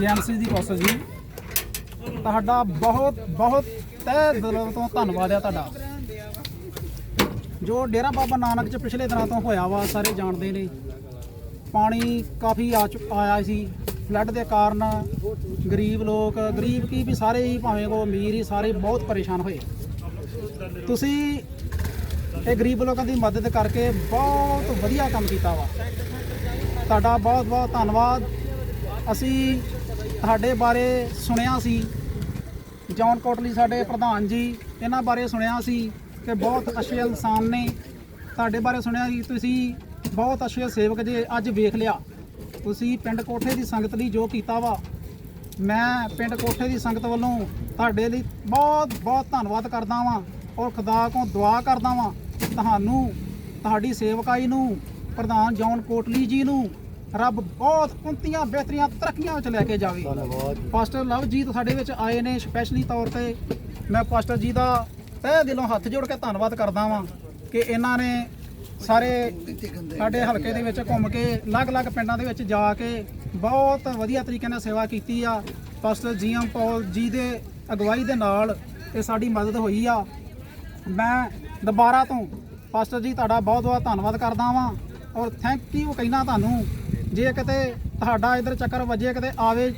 GMC ਦੀ council ਜੀ। ਤੁਹਾਡਾ ਬਹੁਤ ਬਹੁਤ ਤਹਿ ਦਿਲੋਂ ਤੋਂ ਧੰਨਵਾਦ ਆ ਤੁਹਾਡਾ। ਜੋ ਡੇਰਾ ਬਾਬਾ ਨਾਨਕ ਚ ਪਿਛਲੇ ਦਿਨਾਂ ਤੋਂ ਹੋਇਆ ਵਾ, ਸਾਰੇ ਜਾਣਦੇ ਨੇ। ਪਾਣੀ ਕਾਫੀ ਆ ਚੁ- ਆਇਆ ਸੀ। ਫਲੱਡ ਦੇ ਕਾਰਨ ਗਰੀਬ ਲੋਕ, ਗਰੀਬ ਕੀ ਵੀ ਸਾਰੇ ਹੀ ਭਾਵੇਂ ਉਹ ਅਮੀਰ ਹੀ, ਸਾਰੇ ਬਹੁਤ ਪਰੇਸ਼ਾਨ ਹੋਏ। ਤੁਸੀਂ ਇਹ ਗਰੀਬ ਲੋਕਾਂ ਦੀ ਮਦਦ ਕਰਕੇ ਬਹੁਤ ਵਧੀਆ ਕੰਮ ਕੀਤਾ ਵਾ। ਤੁਹਾਡਾ ਬਹੁਤ ਬਹੁਤ ਧੰਨਵਾਦ। ਅਸੀਂ ਤੁਹਾਡੇ ਬਾਰੇ ਸੁਣਿਆ ਸੀ। ਜੌਨ ਕੋਟਲੀ ਸਾਡੇ ਪ੍ਰਧਾਨ ਜੀ, ਇਹਨਾਂ ਬਾਰੇ ਸੁਣਿਆ ਸੀ ਕਿ ਬਹੁਤ ਅੱਛੇ ਇਨਸਾਨ ਨੇ। ਤੁਹਾਡੇ ਬਾਰੇ ਸੁਣਿਆ ਸੀ, ਤੁਸੀਂ ਬਹੁਤ ਅੱਛੇ ਸੇਵਕ ਜੇ ਅੱਜ ਵੇਖ ਲਿਆ। ਤੁਸੀਂ ਪਿੰਡ ਕੋਠੇ ਦੀ ਸੰਗਤ ਲਈ ਜੋ ਕੀਤਾ ਵਾ, ਮੈਂ ਪਿੰਡ ਕੋਠੇ ਦੀ ਸੰਗਤ ਵੱਲੋਂ ਤੁਹਾਡੇ ਲਈ ਬਹੁਤ ਬਹੁਤ ਧੰਨਵਾਦ ਕਰਦਾ ਵਾਂ ਔਰ ਖੁਦਾ ਕੋਲ ਦੁਆ ਕਰਦਾ ਵਾਂ। ਤੁਹਾਨੂੰ, ਤੁਹਾਡੀ ਸੇਵਕਾਈ ਨੂੰ, ਪ੍ਰਧਾਨ ਜੌਨ ਕੋਟਲੀ ਜੀ ਨੂੰ ਰੱਬ ਬਹੁਤ ਉਨਤੀਆਂ ਬਿਹਤਰੀਆਂ ਤਰੱਕੀਆਂ ਵਿੱਚ ਲੈ ਕੇ ਜਾਵੇ। ਪਾਸਟਰ ਲਵਜੀਤ ਸਾਡੇ ਵਿੱਚ ਆਏ ਨੇ ਸਪੈਸ਼ਲੀ ਤੌਰ ਤੇ। ਮੈਂ ਪਾਸਟਰ ਜੀ ਦਾ ਤਹਿ ਦਿਲੋਂ ਹੱਥ ਜੋੜ ਕੇ ਧੰਨਵਾਦ ਕਰਦਾ ਵਾਂ ਕਿ ਇਹਨਾਂ ਨੇ ਸਾਰੇ ਸਾਡੇ ਹਲਕੇ ਦੇ ਵਿੱਚ ਘੁੰਮ ਕੇ ਅਲੱਗ-ਅਲੱਗ ਪਿੰਡਾਂ ਦੇ ਵਿੱਚ ਜਾ ਕੇ ਬਹੁਤ ਵਧੀਆ ਤਰੀਕੇ ਨਾਲ ਸੇਵਾ ਕੀਤੀ ਆ। ਪਾਸਟਰ ਜੀਐਮ ਪੌਲ ਜੀ ਦੇ ਅਗਵਾਈ ਦੇ ਨਾਲ ਇਹ ਸਾਡੀ ਮਦਦ ਹੋਈ ਆ। ਮੈਂ ਦੁਬਾਰਾ ਤੋਂ ਪਾਸਟਰ ਜੀ ਤੁਹਾਡਾ ਬਹੁਤ ਬਹੁਤ ਧੰਨਵਾਦ ਕਰਦਾ ਵਾਂ ਔਰ ਥੈਂਕ ਯੂ ਕਹਿਣਾ ਤੁਹਾਨੂੰ ਜੇ ਕਿਤੇ ਤੁਹਾਡਾ ਇਧਰ ਚੱਕਰ ਵੱਜੇ, ਕਿਤੇ ਆਵੇ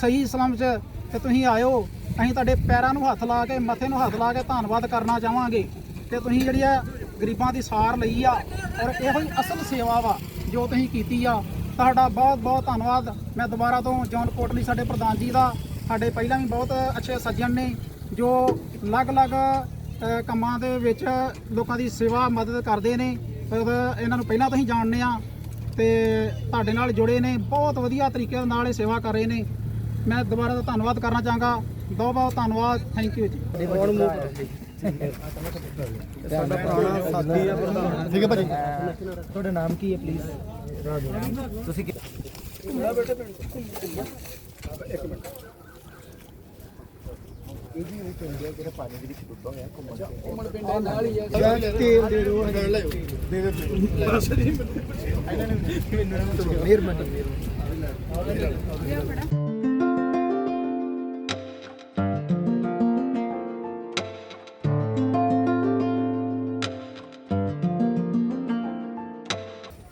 ਸਹੀ ਸਲਾਮ ਚ, ਤੇ ਤੁਸੀਂ ਆਇਓ। ਅਸੀਂ ਤੁਹਾਡੇ ਪੈਰਾਂ ਨੂੰ ਹੱਥ ਲਾ ਕੇ, ਮੱਥੇ ਨੂੰ ਹੱਥ ਲਾ ਕੇ ਧੰਨਵਾਦ ਕਰਨਾ ਚਾਹਾਂਗੇ। ਕਿ ਤੁਸੀਂ ਜਿਹੜੀ ਆ ਗਰੀਬਾਂ ਦੀ ਸਾਰ ਲਈ ਆ, ਔਰ ਇਹੋ ਹੀ ਅਸਲ ਸੇਵਾ ਵਾ ਜੋ ਤੁਸੀਂ ਕੀਤੀ ਆ। ਤੁਹਾਡਾ ਬਹੁਤ ਬਹੁਤ ਧੰਨਵਾਦ। ਮੈਂ ਦੁਬਾਰਾ ਤੋਂ ਜੌਨ ਕੋਟਲੀ ਸਾਡੇ ਪ੍ਰਧਾਨ ਜੀ ਦਾ, ਸਾਡੇ ਪਹਿਲਾਂ ਵੀ ਬਹੁਤ ਅੱਛੇ ਸੱਜਣ ਨੇ, ਜੋ ਅਲੱਗ-ਅਲੱਗ ਕੰਮਾਂ ਦੇ ਵਿੱਚ ਲੋਕਾਂ ਦੀ ਸੇਵਾ ਮਦਦ ਕਰਦੇ ਨੇ। ਇਹਨਾਂ ਨੂੰ ਪਹਿਲਾਂ ਤੁਸੀਂ ਜਾਣਦੇ ਆ। ਤੇ ਤੁਹਾਡੇ ਨਾਲ ਜੁੜੇ ਨੇ ਬਹੁਤ ਵਧੀਆ ਤਰੀਕੇ ਨਾਲ ਇਹ ਸੇਵਾ ਕਰ ਰਹੇ ਨੇ। ਮੈਂ ਦੁਬਾਰਾ ਤੋਂ ਧੰਨਵਾਦ ਕਰਨਾ ਚਾਹਾਂਗਾ। ਬਹੁਤ ਬਹੁਤ ਧੰਨਵਾਦ। ਥੈਂਕ ਯੂ ਜੀ। ਸਾਡਾ ਪੁਰਾਣਾ ਸਾਥੀ ਹੈ ਪ੍ਰਧਾਨ। ਠੀਕ ਹੈ ਭਾਜੀ। ਤੁਹਾਡਾ ਨਾਮ ਕੀ ਹੈ ਪਲੀਜ਼ ਤੁਸੀਂ ਕਿ- ਤੇਲ ਦੇ ਦਿਓ ਲਿਓ ਦੇ ਦੇ ਮਿਹਰਬਾਨੀ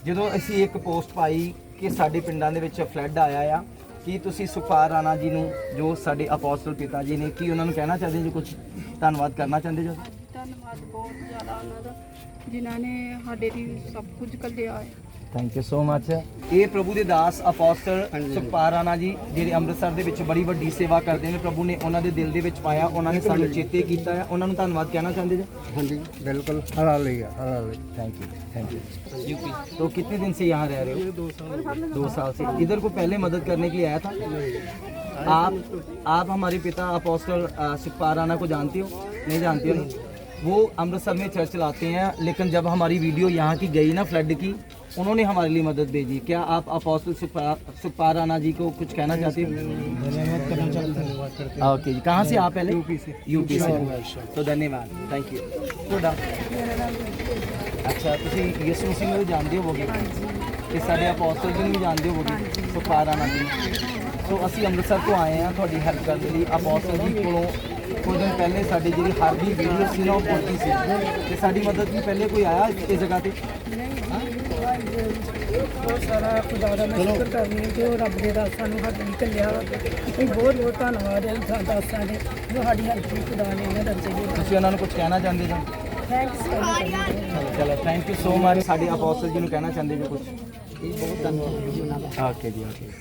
ਜਦੋਂ ਅਸੀਂ ਇੱਕ ਪੋਸਟ ਪਾਈ ਕਿ ਸਾਡੇ ਪਿੰਡਾਂ ਦੇ ਵਿੱਚ ਫਲੱਡ ਆਇਆ ਆ, ਕੀ ਤੁਸੀਂ ਸੁਖਪਾਲ ਰਾਣਾ ਜੀ ਨੂੰ, ਜੋ ਸਾਡੇ ਅਪੋਸਟਲ ਪਿਤਾ ਜੀ ਨੇ, ਕੀ ਉਹਨਾਂ ਨੂੰ ਕਹਿਣਾ ਚਾਹੁੰਦੇ ਜੀ ਕੁਝ ਧੰਨਵਾਦ ਕਰਨਾ ਚਾਹੁੰਦੇ ਜੋ? ਧੰਨਵਾਦ ਬਹੁਤ ਜ਼ਿਆਦਾ ਉਹਨਾਂ ਦਾ, ਜਿਨ੍ਹਾਂ ਨੇ ਸਾਡੇ ਲਈ ਸਭ ਕੁਝ ਕੱਢਿਆ ਹੈ। ਥੈਂਕ ਯੂ ਸੋ ਮਚ ਇਹ ਪ੍ਰਭੂ ਦੇ ਦਾਸ ਅਪੋਸਟਲ ਸੁਖਪਾਲ ਰਾਣਾ ਜੀ ਜਿਹੜੇ ਅੰਮ੍ਰਿਤਸਰ ਦੇ ਵਿੱਚ ਬੜੀ ਵੱਡੀ ਸੇਵਾ ਕਰਦੇ ਨੇ ਪ੍ਰਭੂ ਨੇ ਉਹਨਾਂ ਦੇ ਦਿਲ ਦੇ ਵਿੱਚ ਪਾਇਆ ਉਹਨਾਂ ਨੇ ਸਾਨੂੰ ਚੇਤੇ ਕੀਤਾ ਹੈ ਉਹਨਾਂ ਨੂੰ ਧੰਨਵਾਦ ਕਹਿਣਾ ਚਾਹੁੰਦੇ ਜੀ ਹਾਂਜੀ ਬਿਲਕੁਲ ਹਲਾ ਲਈ ਹਲਾ ਲਈ thank you thank you UP तो कितने दिन से यहाँ रह रहे हो दो साल दो साल से इधर को पहले मदद करने के लिए आया था आप आप हमारे पिता अपोस्टल सिपा राणा को जानते हो नहीं जानते हो वो अमृतसर में चर्च चलाते हैं लेकिन जब हमारी वीडियो यहाँ की गई ना फ्लड की उन्होंने हमारे लिए मदद भेजी क्या आप अपोस्टल सुखपाल सुखपाल राणा जी को कुछ कहना चाहते हो धन्यवाद करना चाहता हूँ ओके जी कहाँ से आप पहले यूपी से यूपी से तो धन्यवाद थैंक यू ਤੁਹਾਡਾ ਅੱਛਾ ਤੁਸੀਂ ਯਿਸੂ ਮਸੀਹ ਨੂੰ ਵੀ ਜਾਣਦੇ ਹੋਵੋਗੇ ਤੇ ਸਾਡੇ ਅਪੋਸਟਲ ਜੀ ਨੂੰ ਵੀ ਜਾਣਦੇ ਹੋਵੋਗੇ ਸੁਖਪਾਲ ਰਾਣਾ ਜੀ ਨੂੰ। ਸੋ ਅਸੀਂ ਅੰਮ੍ਰਿਤਸਰ ਤੋਂ ਆਏ ਹਾਂ ਤੁਹਾਡੀ ਹੈਲਪ ਕਰਨ ਦੇ ਲਈ ਅਪੋਸਟਲ ਜੀ ਕੋਲੋਂ ਕੁਝ ਦਿਨ ਪਹਿਲੇ ਸਾਡੀ ਜਿਹੜੀ ਹਰ ਦੀ ਵੀਡੀਓ ਸੀ ਨਾ ਉਹ ਪਹੁੰਚੀ ਸੀ ਤੇ ਸਾਡੀ ਮਦਦ ਲਈ ਪਹਿਲੇ ਕੋਈ ਆਇਆ ਇਸ ਇਸ ਜਗ੍ਹਾ ਤੇ ਬਹੁਤ ਸਾਰਾ ਖੁਦਾ ਦਾ ਮੈਂ ਸ਼ੁਕਰ ਕਰਨੀ ਹਾਂ ਕਿ ਉਹ ਰੱਬ ਦੇ ਦਾਸਾਂ ਨੂੰ ਸਾਡੇ ਨਿਕਲਿਆ ਅਸੀਂ ਬਹੁਤ ਬਹੁਤ ਧੰਨਵਾਦ ਹੈ ਇੰਸਾਨ ਦਾਸਾਂ ਦੇ ਜੋ ਸਾਡੀ ਹੈਲਪ ਲਈ ਖੁਦਾ ਨੇ ਇਹਨਾਂ ਤੁਸੀਂ ਉਹਨਾਂ ਨੂੰ ਕੁਝ ਕਹਿਣਾ ਚਾਹੁੰਦੇ ਹੋ? ਥੈਂਕਸ ਚਲੋ ਥੈਂਕ ਯੂ ਸੋ ਮਚ ਸਾਡੇ ਅਪੋਸਟਲ ਜੀ ਨੂੰ ਕਹਿਣਾ ਚਾਹੁੰਦੇ ਹੋ ਕੁਝ ਬਹੁਤ ਧੰਨਵਾਦ ਓਕੇ ਜੀ ਓਕੇ